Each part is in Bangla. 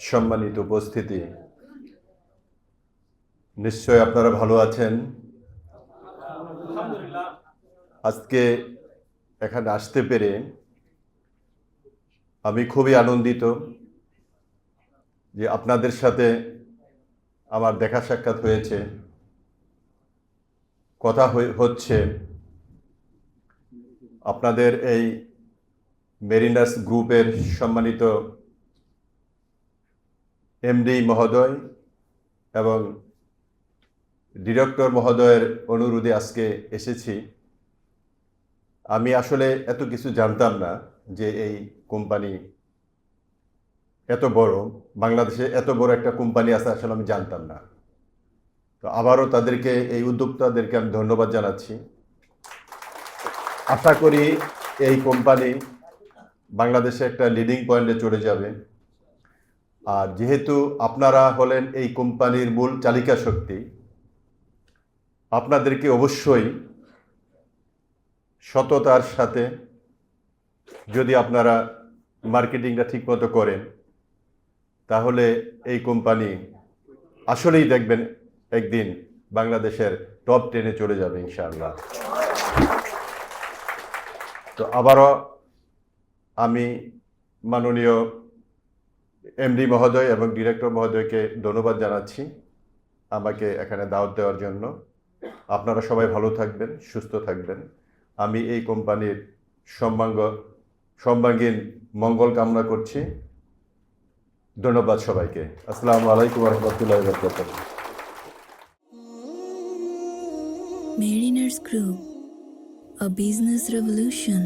সম্মানিত উপস্থিতি। নিশ্চয় আপনারা ভালো আছেন? আজকে এখানে আসতে পেরে আমি খুবই আনন্দিত যে আপনাদের সাথে আমার দেখা সাক্ষাৎ হয়েছে। কথা হচ্ছে আপনাদের এই মেরিনাস গ্রুপের সম্মানিত এমডি মহোদয় এবং ডিরেক্টর মহোদয়ের অনুরোধে আজকে এসেছি। আমি আসলে এত কিছু জানতাম না যে এই কোম্পানি এত বড়, বাংলাদেশে এত বড় একটা কোম্পানি আছে আসলে আমি জানতাম না। তো আবারও তাদেরকে, এই উদ্যোক্তাদেরকে আমি ধন্যবাদ জানাচ্ছি। আশা করি এই কোম্পানি বাংলাদেশে একটা লিডিং পয়েন্টে চলে যাবে। আর যেহেতু আপনারা হলেন এই কোম্পানির মূল চালিকা শক্তি, আপনাদেরকে অবশ্যই সততার সাথে যদি আপনারা মার্কেটিংটা ঠিকমতো করেন, তাহলে এই কোম্পানি আসলেই দেখবেন একদিন বাংলাদেশের টপ টেনে চলে যাবে ইনশাআল্লাহ। তো আবারও আমি মাননীয় এমডি মহোদয় এবং ডিরেক্টর মহোদয়কে ধন্যবাদ জানাচ্ছি আমাকে এখানে দাওয়াত দেওয়ার জন্য। আপনারা সবাই ভালো থাকবেন সুস্থ থাকবেন। আমি এই কোম্পানির সম্মাঙ্গ সর্বাঙ্গীন মঙ্গল কামনা করছি। ধন্যবাদ সবাইকে। আসসালামু আলাইকুম রহমতুল্লাহ বরকাতুহ Mariners Group, a business revolution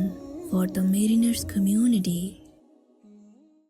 for the mariners community.